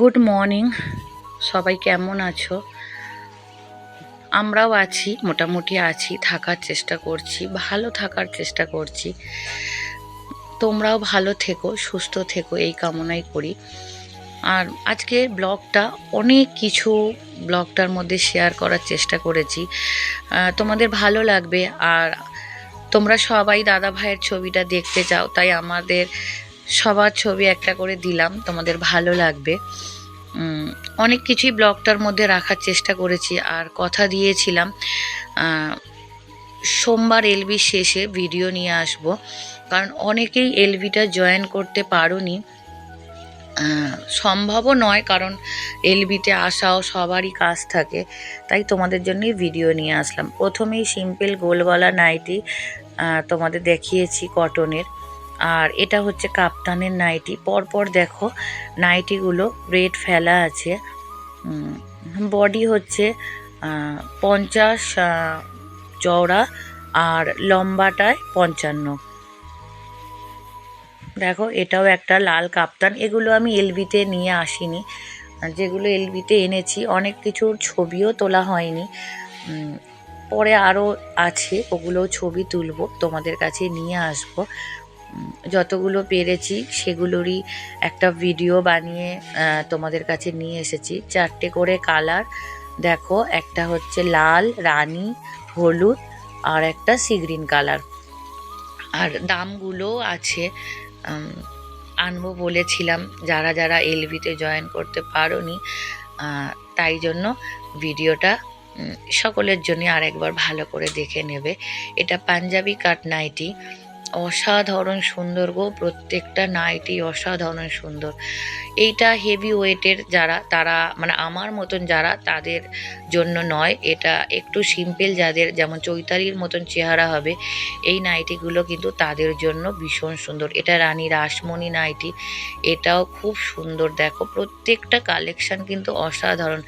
Good morning সবাই কেমন আছো? আমরাও আছি, মোটামুটি আছি, থাকার চেষ্টা করছি, ভালো থাকার চেষ্টা করছি। তোমরাও ভালো থেকো, সুস্থ থেকো, এই কামনাই করি। আর আজকে ব্লগটা অনেক কিছু ব্লগটার মধ্যে শেয়ার করার চেষ্টা করেছি। তোমাদের ভালো লাগবে। আর তোমরা সবাই দাদা ভাইয়ের ছবিটা দেখতে চাও, তাই আমাদের সবার ছবি একটা করে দিলাম, তোমাদের ভালো লাগবে। অনেক কিছুই ব্লগটার মধ্যে রাখার চেষ্টা করেছি আর কথা দিয়েছিলাম সোমবার এলবি শেষে ভিডিও নিয়ে আসব, কারণ অনেকেই এলবিটা জয়েন করতে পারোনি। সম্ভবও নয়, কারণ এলবিতে আসাও সবারই কাজ থাকে, তাই তোমাদের জন্যই ভিডিও নিয়ে আসলাম। প্রথমেই সিম্পল গোলগলা নাইটি তোমাদের দেখিয়েছি কটনের আর এটা হচ্ছে কাপ্তানের নাইটি। পরপর দেখো, নাইটিগুলো রেড ফেলা আছে। বডি হচ্ছে পঞ্চাশ চওড়া আর লম্বাটায় পঞ্চান্ন। দেখো, এটাও একটা লাল কাপ্তান। এগুলো আমি এলবিতে নিয়ে আসিনি। যেগুলো এলবিতে এনেছি, অনেক কিছুর ছবিও তোলা হয়নি। পরে আরও আছে ওগুলো ছবি তুলব, তোমাদের কাছে নিয়ে আসব। যতগুলো পেরেছি, সেগুলোরই একটা ভিডিও বানিয়ে তোমাদের কাছে নিয়ে এসেছি। চারটে করে কালার দেখো, একটা হচ্ছে লাল, রানী, হলুদ আর একটা সি গ্রিন কালার আর দামগুলো আছে আনব বলেছিলাম, যারা যারা এলবিতে জয়েন করতে পারোনি তাই জন্য ভিডিওটা সকলের জন্য আরেকবার ভালো করে দেখে নেবে। এটা পাঞ্জাবি কাট নাইটি অসাধারণ সুন্দর গো, প্রত্যেকটা নাইটি অসাধারণ সুন্দর। এইটা হেভি ওয়েটের যারা, তারা মানে আমার মতন যারা, তাদের জন্য নয়। এটা একটু সিম্পল যাদের, যেমন চৈতালির মতন চেহারা হবে, এই নাইটিগুলো কিন্তু তাদের জন্য ভীষণ সুন্দর। এটা রানী রাসমণি নাইটি, এটাও খুব সুন্দর। দেখো, প্রত্যেকটা কালেকশন কিন্তু অসাধারণ।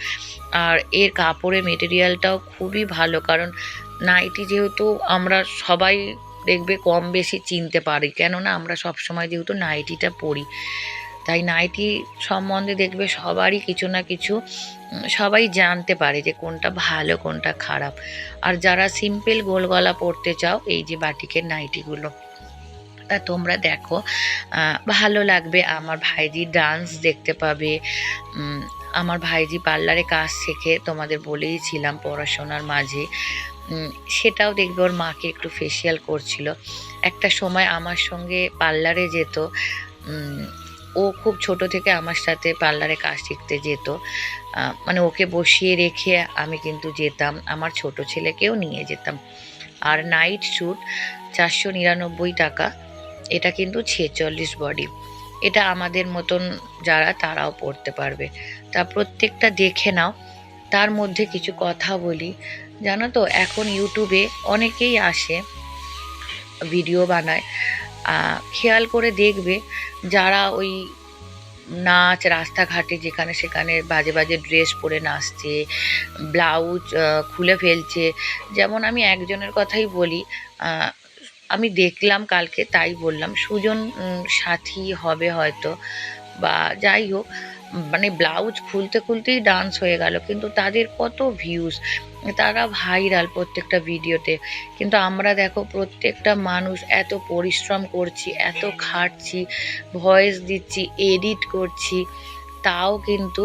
আর এর কাপড়ের মেটেরিয়ালটাও খুবই ভালো, কারণ নাইটি যেহেতু আমরা সবাই দেখবে কম বেশি চিনতে পারি। কেননা আমরা সবসময় যেহেতু নাইটিটা পরি, তাই নাইটি সম্বন্ধে দেখবে সবারই কিছু না কিছু সবাই জানতে পারে যে কোনটা ভালো, কোনটা খারাপ। আর যারা সিম্পল গোল গলা পরতে চাও, এই যে বাটিকের নাইটিগুলো, তা তোমরা দেখো ভালো লাগবে। আমার ভাইজি ডান্স দেখতে পাবে আমার ভাইজি পার্লারে কাজ শেখে, তোমাদের বলেইছিলাম পড়াশোনার মাঝে। সেটাও দেখবে ওর মাকে একটু ফেসিয়াল করছিল। একটা সময় আমার সঙ্গে পার্লারে যেত ও খুব ছোট থেকে আমার সাথে পার্লারে কাজ শিখতে যেত। মানে ওকে বসিয়ে রেখে আমি কিন্তু যেতাম, আমার ছোট ছেলেকেও নিয়ে যেতাম। আর নাইট স্যুট চারশো নিরানব্বই টাকা, এটা কিন্তু ছেচল্লিশ বডি এটা আমাদের মতন যারা, তারাও পড়তে পারবে। তা প্রত্যেকটা দেখে নাও। তার মধ্যে কিছু কথা বলি। জানো তো, এখন ইউটিউবে অনেকেই আসে, ভিডিও বানায়। খেয়াল করে দেখবে যারা ওই নাচ, রাস্তাঘাটে যেখানে সেখানে বাজে বাজে ড্রেস পরে নাচছে, ব্লাউজ খুলে ফেলছে। যেমন আমি একজনের কথাই বলি আমি দেখলাম কালকে, তাই বললাম, সুজন সাথী হবে হয়তো, বা যাই হোক মানে ব্লাউজ খুলতে খুলতেই ডান্স হয়ে গেল, কিন্তু তাদের কত ভিউজ তারা ভাইরাল প্রত্যেকটা ভিডিওতে। কিন্তু আমরা দেখো প্রত্যেকটা মানুষ এত পরিশ্রম করছি, এত খাটছি ভয়েস দিচ্ছি এডিট করছি, তাও কিন্তু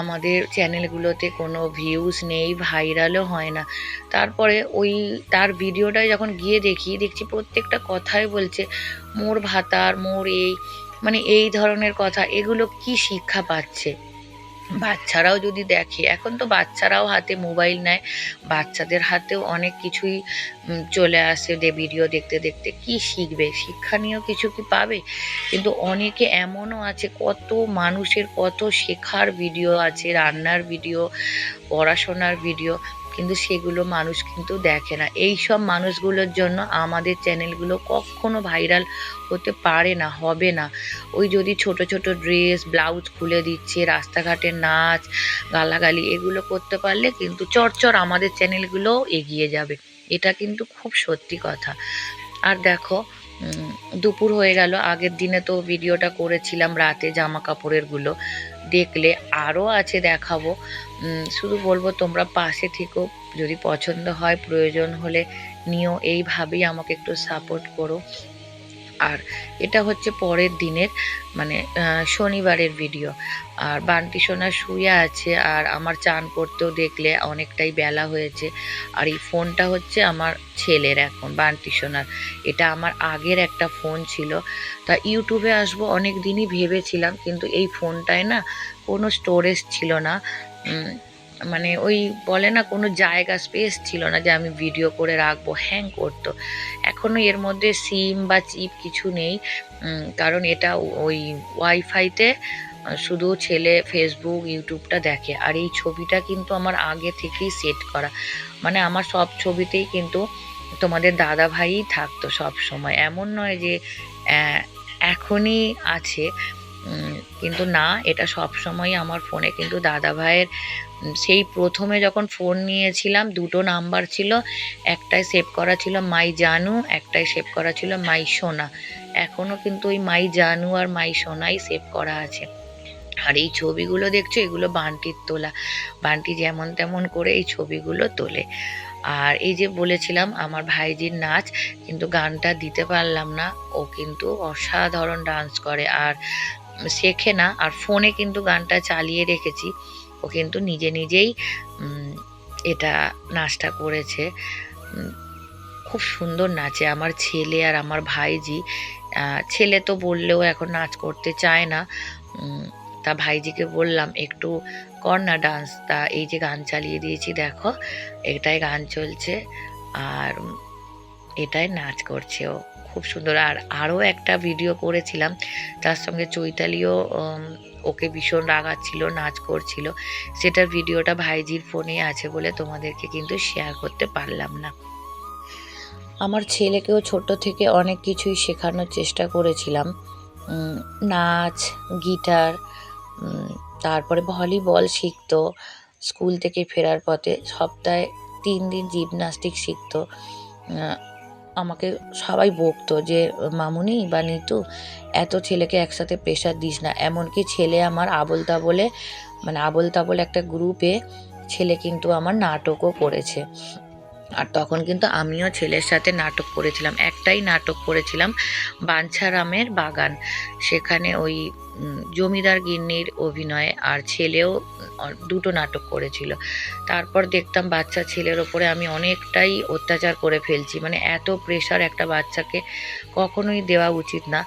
আমাদের চ্যানেলগুলোতে কোনো ভিউজ নেই ভাইরালও হয় না। তারপরে ওই, তার ভিডিওটায় যখন গিয়ে দেখি, দেখছি প্রত্যেকটা কথাই বলছে, মোর ভাতার, মোর এই। মানে এই ধরনের কথা এগুলো কি শিক্ষা পাচ্ছে? বাচ্চারাও যদি দেখে এখন তো বাচ্চারাও হাতে মোবাইল নেয় বাচ্চাদের হাতেও অনেক কিছুই চলে আসে দে ভিডিও দেখতে দেখতে কি শিখবে? শিক্ষণীয় কিছু কি পাবে? কিন্তু অনেকে এমনও আছে কত মানুষের কত শেখার ভিডিও আছে রান্নার ভিডিও পড়াশোনার ভিডিও কিন্তু সেগুলো মানুষ কিন্তু দেখে না। এই সব মানুষগুলোর জন্য আমাদের চ্যানেলগুলো কখনো ভাইরাল হতে পারে না, হবে না। ওই যদি ছোট ছোট ড্রেস, ব্লাউজ খুলে দিচ্ছে, রাস্তাঘাটে নাচ, গালাগালি এগুলো করতে পারলে কিন্তু চরচর আমাদের চ্যানেলগুলোও এগিয়ে যাবে। এটা কিন্তু খুব সত্যি কথা। আর দেখো দুপুর হয়ে গেল। আগের দিনে তো ভিডিওটা করেছিলাম রাতে জামা কাপড়েরগুলো দেখলে আরও আছে দেখাবো। শুধু বলব তোমরা পাশে থেকো। যদি পছন্দ হয়, প্রয়োজন হলে নিও। এইভাবেই আমাকে একটু সাপোর্ট করো। আর এটা হচ্ছে পরের দিনের মানে শনিবারের ভিডিও আর বান্টি সোনা শুয়ে আছে আর আমার চান করতেও দেখলে অনেকটাই বেলা হয়েছে। আর এই ফোনটা হচ্ছে আমার ছেলের এখন, বান্টি সোনার। এটা আমার আগের একটা ফোন ছিল। তা ইউটিউবে আসব অনেক দিনই ভেবেছিলাম, কিন্তু এই ফোনটায় না কোনো স্টোরেজ ছিল না। মানে ওই বলে না কোনো জায়গা স্পেস ছিল না যে আমি ভিডিও করে রাখব হ্যাং করতো। এখনও এর মধ্যে সিম বা চিপ কিছু নেই কারণ এটা ওই ওয়াইফাইতে শুধু ছেলে ফেসবুক ইউটিউবটা দেখে। আর এই ছবিটা কিন্তু আমার আগে থেকেই সেট করা। মানে আমার সব ছবিতেই কিন্তু তোমাদের দাদা ভাইই থাকতো সব সময়। এমন নয় যে এখনই আছে কিন্তু না, এটা সব সময় আমার ফোনে কিন্তু দাদা ভাইয়ের সেই প্রথমে যখন ফোন নিয়েছিলাম, দুটো নাম্বার ছিল। একটাই সেভ করা ছিল মাই জানু, একটাই সেভ করা ছিল মাই সোনা। এখনও কিন্তু ওই মাই জানু আর মাই সোনাই সেভ করা আছে। আর এই ছবিগুলো দেখছ, এগুলো বান্টির তোলা। বান্টি যেমন তেমন করে এই ছবিগুলো তোলে। আর এই যে বলেছিলাম, আমার ভাইজির নাচ, কিন্তু গানটা দিতে পারলাম না। ও কিন্তু অসাধারণ ডান্স করে। আর শেখে না, আর ফোনে কিন্তু গানটা চালিয়ে রেখেছি। ও কিন্তু নিজে নিজেই এটা নাচটা করেছে। খুব সুন্দর নাচে। আমার ছেলে আর আমার ভাইজি ছেলে তো বললেও এখন নাচ করতে চায় না। তা ভাইজিকে বললাম, একটু কর না ডান্স তা এই যে গান চালিয়ে দিয়েছি, দেখো, এটাই গান চলছে। আর এটাই নাচ করছে ও। খুব সুন্দর। আর আরও একটা ভিডিও করেছিলাম, তার সঙ্গে চৈতালিও ওকে ভীষণ রাগাচ্ছিল, নাচ করছিল। সেটার ভিডিওটা ভাইজির ফোনে আছে বলে তোমাদেরকে কিন্তু শেয়ার করতে পারলাম না। আমার ছেলেকেও ছোট থেকে অনেক কিছুই শেখানোর চেষ্টা করেছিলাম। নাচ, গিটার তারপরে ভলিবল শিখতো, স্কুল থেকে ফেরার পথে সপ্তাহে তিন দিন জিমনাস্টিক শিখতো। আমাকে সবাই বকতো যে, মামুনি বা নিতু এত ছেলেকে একসাথে প্রেশার দিস না। এমনকি ছেলে আমার আবল তাবলে মানে আবল তাবল একটা গ্রুপে ছেলে কিন্তু আমার নাটকও করেছে। আর তখন কিন্তু আমিও ছেলের সাথে নাটক করেছিলাম, একটাই নাটক করেছিলাম, বাঞ্ছারামের বাগান। সেখানে ওই জমিদার গিন্নির অভিনয়ে আর ছেলেও দুটো নাটক করেছিল। তারপর দেখতাম বাচ্চা ছেলের ওপরে আমি অনেকটাই অত্যাচার করে ফেলছি। মানে এত প্রেশার একটা বাচ্চাকে কখনোই দেওয়া উচিত না।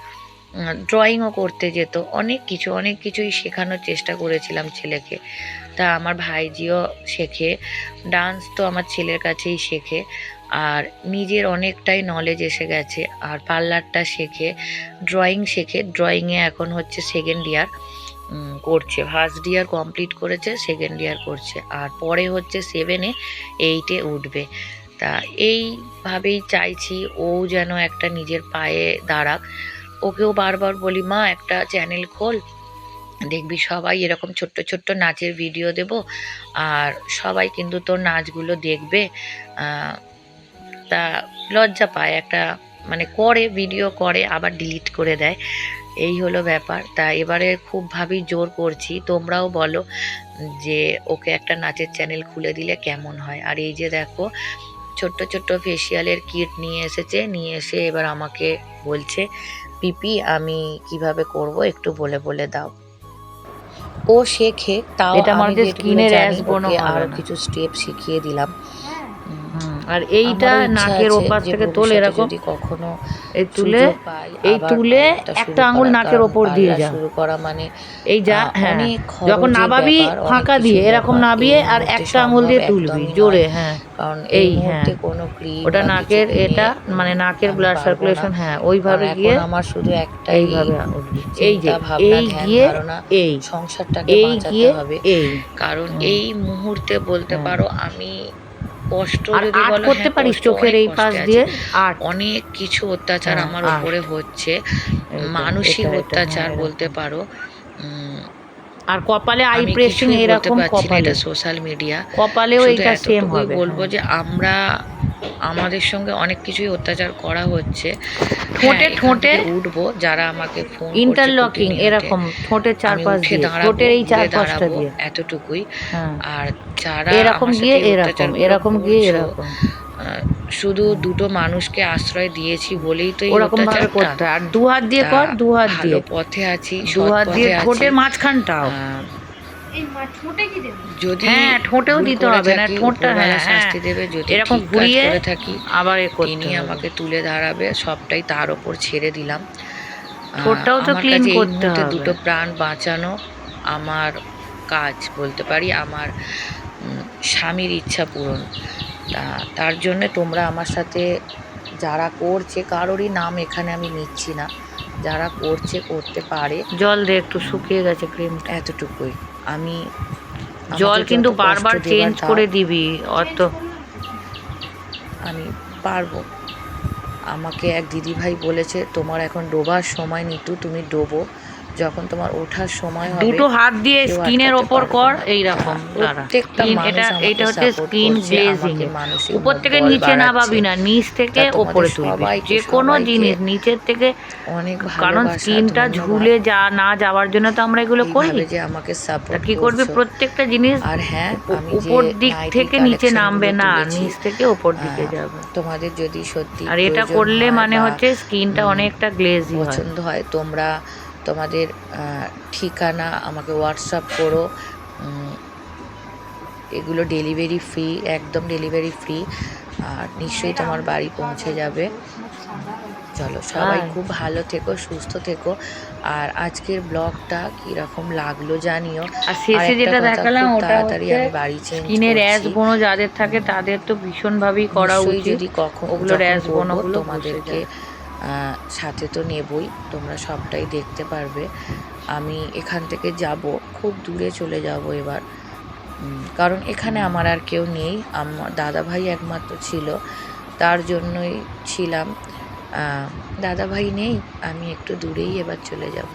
ড্রয়িংও করতে যেত, অনেক কিছু, অনেক কিছুই শেখানোর চেষ্টা করেছিলাম ছেলেকে। তা আমার ভাইজিও শেখে ডান্স তো আমার ছেলের কাছেই শেখে, আর নিজের অনেকটাই নলেজ এসে গেছে, আর পার্লারটা শেখে ড্রয়িং শেখে ড্রয়িংয়ে এখন হচ্ছে সেকেন্ড ইয়ার করছে। ফার্স্ট ইয়ার কমপ্লিট করেছে সেকেন্ড ইয়ার করছে, আর পরে হচ্ছে সেভেনে এইটে উঠবে। তা এইভাবেই চাইছি, ও যেন একটা নিজের পায়ে দাঁড়াক। ওকেও বারবার বলি, মা, একটা চ্যানেল খোল। দেখবি সবাই এরকম ছোট্ট ছোট্ট নাচের ভিডিও দেব, আর সবাই কিন্তু তোর নাচগুলো দেখবে। তা লজ্জা পায়, একটা মানে করে ভিডিও করে, আবার ডিলিট করে দেয়। এই হলো ব্যাপার। তা এবারে খুব ভাবি জোর করছি, তোমরাও বলো যে ওকে একটা নাচের চ্যানেল খুলে দিলে কেমন হয়। আর এই যে দেখো, ছোট্ট ছোট্ট ফেসিয়ালের কিট নিয়ে এসেছে, নিয়ে এসে এবার আমাকে বলছে, পিপি, আমি কীভাবে করব? একটু বলে বলে দাও। ও শেখে তাও এটা আমার আমি যে বোনও ওকে হবে আরও। কিছু স্টেপ শিখিয়ে দিলাম আর এইটা নাকের ওপাশ থেকে তোলে এরকম কখনো এই তুলে এই তুলে একটা আঙুল নাকের ওপর দিয়ে যা। শুরু করা মানে এই যা হ্যাঁ যখন নাবাবি ফাঁকা দিয়ে এরকম। নাবিয়ে আর একটা আঙুল দিয়ে তুলবি জোরে হ্যাঁ কারণ এই, হ্যাঁ। কোনো ওটা নাকের এটা মানে নাকের ব্লাড সার্কুলেশন হ্যাঁ ওইভাবে গিয়ে আমার শুধু একটাই এইভাবে এই যে এই গিয়ে এই সংসারটাকে এই বাঁচাতে গিয়ে হবে এই কারণ এই মুহূর্তে বলতে হ্যাঁ। পারো আমি কষ্ট যদি বলো করতে হ্যাঁ, পারিস চোখের এই পাশ দিয়ে আর অনেক কিছু অত্যাচার হ্যাঁ, আমার উপরে হচ্ছে মানসিক এটা, অত্যাচার হ্যাঁ, বলতে পারো উম, আর কপালে আই প্রেসিং এরকম কপালে এটা সোশ্যাল মিডিয়া কপালেও এটা সেম হবে। বলব। যে আমরা আমাদের সঙ্গে অনেক কিছুই অত্যাচার করা হচ্ছে। ঠোঁটে হ্যাঁ, ঠোঁটে উঠবো যারা আমাকে ফোন ইন্টারলকিং এরকম ঠোঁটের আমি চারপাশ দিয়ে ঠোঁটের এই ঘুরে চারপাশটা দিয়ে। এতটুকুই। হ্যাঁ। আর যারা এরকম গিয়ে এরকম এরকম গিয়ে এরকম। শুধু দুটো মানুষকে আশ্রয় দিয়েছি বলেই তো ওরকম ভাবে করতে হয়। আর দু হাত দিয়ে কর দু হাত দিয়ে। পথে আছি দু হাত দিয়ে ঠোঁটের মাঝখানটাও। আহ, এই মা- ঠোঁটে কি দেবে? যদি হ্যাঁ, ঠোঁটেও দিতে হবে না, ঠোঁটটা, হ্যাঁ, শাস্তি হ্যাঁ। দেবে যদি এরকম ঘুরিয়ে থাকি আবার এ তিনি আমাকে তুলে দাঁড়াবে সবটাই তার ওপর ছেড়ে দিলাম। ঠোঁটটাও তো এই করতে হবে। দুটো প্রাণ বাঁচানো আমার কাজ বলতে পারি আমার স্বামীর ইচ্ছা পূরণ। তা তার জন্য তোমরা আমার সাথে যারা করছে কারোরই নাম এখানে আমি নিচ্ছি না। যারা করছে করতে পারে। জল দিয়ে একটু শুকিয়ে গেছে ক্রিম এতটুকুই। আমি জল কিন্তু বারবার চেঞ্জ করে দিবি অত। আমি পারব। আমাকে এক দিদিভাই বলেছে তোমার এখন ডোবার সময় নিতু তুমি ডোবো। যখন তোমার ওঠার সময় হবে দুটো হাত দিয়ে স্কিনের ওপর কর না। এই রকম প্রত্যেকটা এটা এটা হচ্ছে স্কিন গ্লেজিং উপর থেকে নিচে নামাবি বাড়াচ্ছে। না নিচ থেকে ওপরে তুলবি। যে কোনো জিনিস নিচের থেকে অনেক কারণ স্কিনটা ঝুলে যা না যাওয়ার জন্য তো আমরা এগুলো করি। যে আমাকে সাপোর্ট কি করবি? প্রত্যেকটা জিনিস আর হ্যাঁ উপর দিক থেকে নিচে নামবে না নিচ থেকে ওপর দিকে যাবে। তোমাদের যদি সত্যি আর এটা করলে মানে হচ্ছে স্কিনটা অনেকটা গ্লেজি হয়। পছন্দ হয় তোমরা তোমাদের ঠিকানা আমাকে হোয়াটসঅ্যাপ করো। এগুলো ডেলিভারি ফ্রি একদম ডেলিভারি ফ্রি আর নিশ্চয়ই তোমার বাড়ি পৌঁছে যাবে। চলো সবাই হ্যাঁ। খুব ভালো থেকো সুস্থ থেকো। আর আজকের ব্লগটা কীরকম লাগল জানিও। আর শেষে যেটা দেখালাম ওটা তাড়াতাড়ি আমি বাড়ি চেঞ্জ স্কিনের অ্যাশ বনো যাদের থাকে তাদের তো ভীষণভাবেই করা উচিত। যদি কখন ওগুলো র্যাশ করব, বনগুলো তোমাদেরকে সাথে তো নেবই তোমরা সবটাই দেখতে পারবে। আমি এখান থেকে যাব খুব দূরে চলে যাব এবার। কারণ এখানে আমার আর কেউ নেই আমার দাদাভাই একমাত্র ছিল তার জন্যই ছিলাম। দাদাভাই দাদা ভাই নেই আমি একটু দূরেই এবার চলে যাব।